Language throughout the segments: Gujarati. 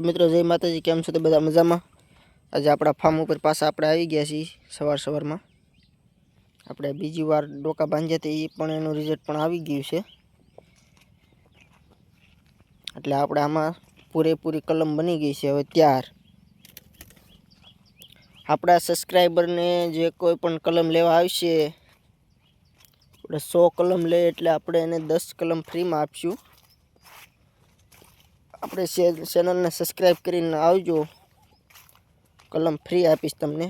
મિત્રો, જય માતાજી, કેમ છો? તો બધા મજામાં? આજે આપણા ફાર્મ ઉપર પાછા આપણે આવી ગયા છીએ સવાર સવારમાં. આપણે બીજી વાર ડોકા બાંધ્યા હતા એ પણ એનું રિઝલ્ટ પણ આવી ગયું છે. એટલે આપણે આમાં પૂરેપૂરી કલમ બની ગઈ છે હવે ત્યાર. આપણા સબસ્ક્રાઈબરને જે કોઈ પણ કલમ લેવા આવશે, આપણે સો કલમ લે એટલે આપણે એને દસ કલમ ફ્રીમાં આપશું. આપણે ચેનલને સબસ્ક્રાઈબ કરીને આવજો. કલમ ફ્રી આપીશ તમને.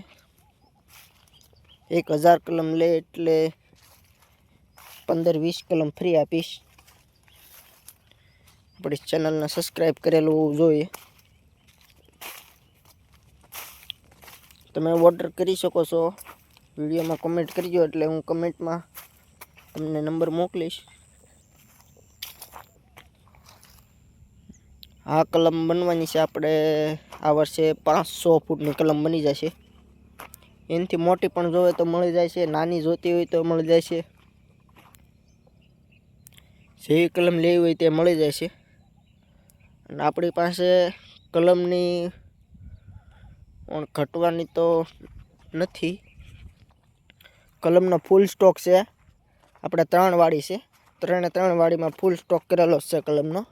એક હજાર કલમ લે એટલે પંદર વીસ કલમ ફ્રી આપીશ. આપણી ચેનલને સબસ્ક્રાઈબ કરેલું હોવું જોઈએ. તમે ઓર્ડર કરી શકો છો. વિડીયોમાં કમેન્ટ કરજો એટલે હું કમેન્ટમાં તમને નંબર મોકલીશ. આ કલમ બનવાની છે આપણે, આ વર્ષે પાંચસો ફૂટની કલમ બની જશે. એનાથી મોટી પણ જોવે તો મળી જાય છે, નાની જોતી હોય તો મળી જાય છે. જેવી કલમ લેવી હોય તે મળી જાય છે. અને આપણી પાસે કલમની પણ ઘટવાની તો નથી. કલમનો ફૂલ સ્ટોક છે. આપણે ત્રણ વાળી છે. ત્રણે ત્રણ વાડીમાં ફૂલ સ્ટોક કરેલો છે કલમનો.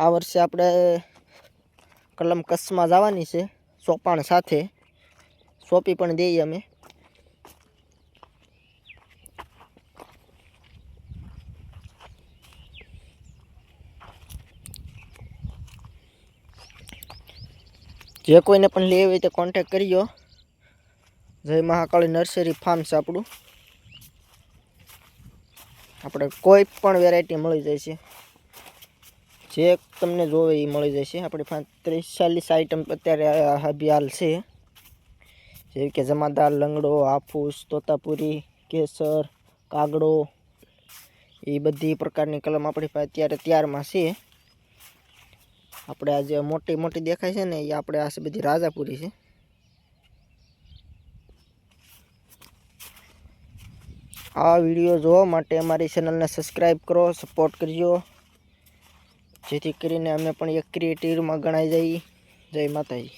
આ વર્ષે આપણે કલમ કચ્છમાં જવાની છે, સોપાણ સાથે. સોંપી પણ દઈએ અમે. જે કોઈને પણ લેવી હોય તો કોન્ટેક કરજો જય મહાકાળી નર્સરી ફાર્મ છે આપણું. આપણે કોઈ પણ વેરાયટી મળી જાય છે. જે તમને જોવે એ મળી જશે. આપણી પાસે ત્રીસ ચાલીસ આઈટમ અત્યારે હાબી હાલ છે. જેવી કે જમાદાર, લંગડો, હાફૂસ, તોતાપુરી, કેસર, કાગડો એ બધી પ્રકારની કલમ આપણી પાસે અત્યારે તૈયારમાં છે. આપણે આ જે મોટી મોટી દેખાય છે ને એ આપણે આ છે બધી રાજાપુરી છે. આ વીડિયો જોવા માટે અમારી ચેનલને સબસ્ક્રાઈબ કરો સપોર્ટ કરજો. જેથી કરીને અમે પણ એક ક્રિએટિવમાં ગણાઈ જઈએ. જય માતાજી.